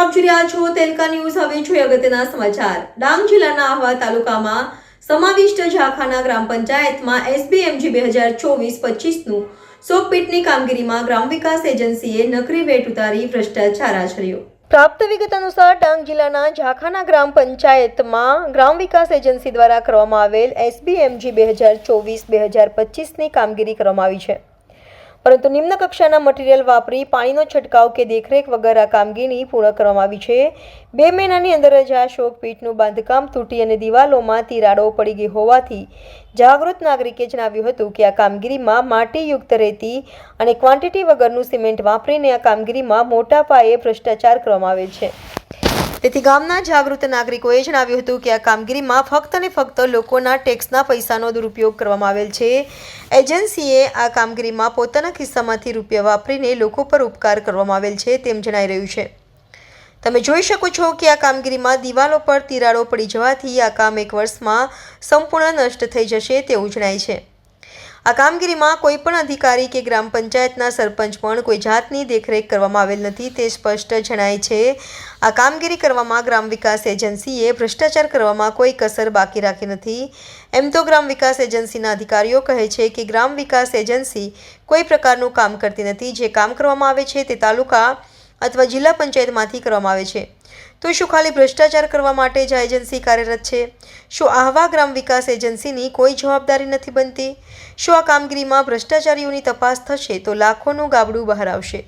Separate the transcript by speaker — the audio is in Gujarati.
Speaker 1: આપ જોઈ રહ્યા છો તેલકા ન્યૂઝ. હવે જોઈએ અગત્યના સમાચાર. ડાંગ જિલ્લાના આહવા તાલુકામાં સમાવિષ્ટ ઝાખાના ગ્રામ પંચાયતમાં એસબીએમજી બે હજાર ચોવીસ પચીસનું સોકપીટની કામગીરીમાં ગ્રામ વિકાસ એજન્સીએ નકરી વેટ ઉતારી ભ્રષ્ટાચાર આચર્યો. પ્રાપ્ત વિગત અનુસાર ડાંગ જિલ્લાના ઝાખાના ગ્રામ પંચાયતમાં ગ્રામ વિકાસ એજન્સી દ્વારા કરવામાં આવેલ એસબીએમજી બે હજાર ચોવીસ બે હજાર પચીસની કામગીરી કરવામાં આવી છે. પરંતુ નિમ્ન કક્ષાના મટીરીયલ વાપરી પાણીનો છંટકાવ કે દેખરેખ વગર આ કામગીરી પૂર્ણ કરવામાં આવી છે. બે મહિનાની અંદર જ આ શોકપીઠનું બાંધકામ તૂટી અને દિવાલોમાં તિરાડો પડી ગઈ હોવાથી જાગૃત નાગરિકે જણાવ્યું હતું કે આ કામગીરીમાં માટીયુક્ત રેતી અને ક્વોન્ટિટી વગરનું સિમેન્ટ વાપરીને આ કામગીરીમાં મોટા પાયે ભ્રષ્ટાચાર કરવામાં આવે છે. તેથી ગામના જાગૃત નાગરિકોએ જણાવ્યું હતું કે આ કામગીરીમાં ફક્ત અને ફક્ત લોકોના ટેક્સના પૈસાનો દુરુપયોગ કરવામાં આવેલ છે. એજન્સીએ આ કામગીરીમાં પોતાના ખિસ્સામાંથી રૂપિયા વાપરીને લોકો પર ઉપકાર કરવામાં આવેલ છે તેમ જણાઈ રહ્યું છે. તમે જોઈ શકો છો કે આ કામગીરીમાં દિવાલો પર તિરાડો પડી જવાથી આ કામ એક વર્ષમાં સંપૂર્ણ નષ્ટ થઈ જશે તેવું જણાય છે. આ કામગીરીમાં કોઈ પણ અધિકારી કે ગ્રામ પંચાયતના સરપંચ પણ કોઈ જાતની દેખરેખ કરવામાં આવેલ નથી, તે સ્પષ્ટ જણાય છે. આ કામગીરી કરવામાં ગ્રામ વિકાસ એજન્સીએ ભ્રષ્ટાચાર કરવામાં કોઈ કસર બાકી રાખી નથી. એમ તો ગ્રામ વિકાસ એજન્સીના અધિકારીઓ કહે છે કે ગ્રામ વિકાસ એજન્સી કોઈ પ્રકારનું કામ કરતી નથી. જે કામ કરવામાં આવે છે તે તાલુકા અથવા જિલ્લા પંચાયતમાંથી કરવામાં આવે છે. તો શું ખાલી ભ્રષ્ટાચાર કરવા માટે જ આ એજન્સી કાર્યરત છે? શું આહવા ગ્રામ વિકાસ એજન્સીની કોઈ જવાબદારી નથી બનતી? શું આ કામગીરીમાં ભ્રષ્ટાચારીઓની તપાસ થશે તો લાખોનું ગાબડું બહાર આવશે?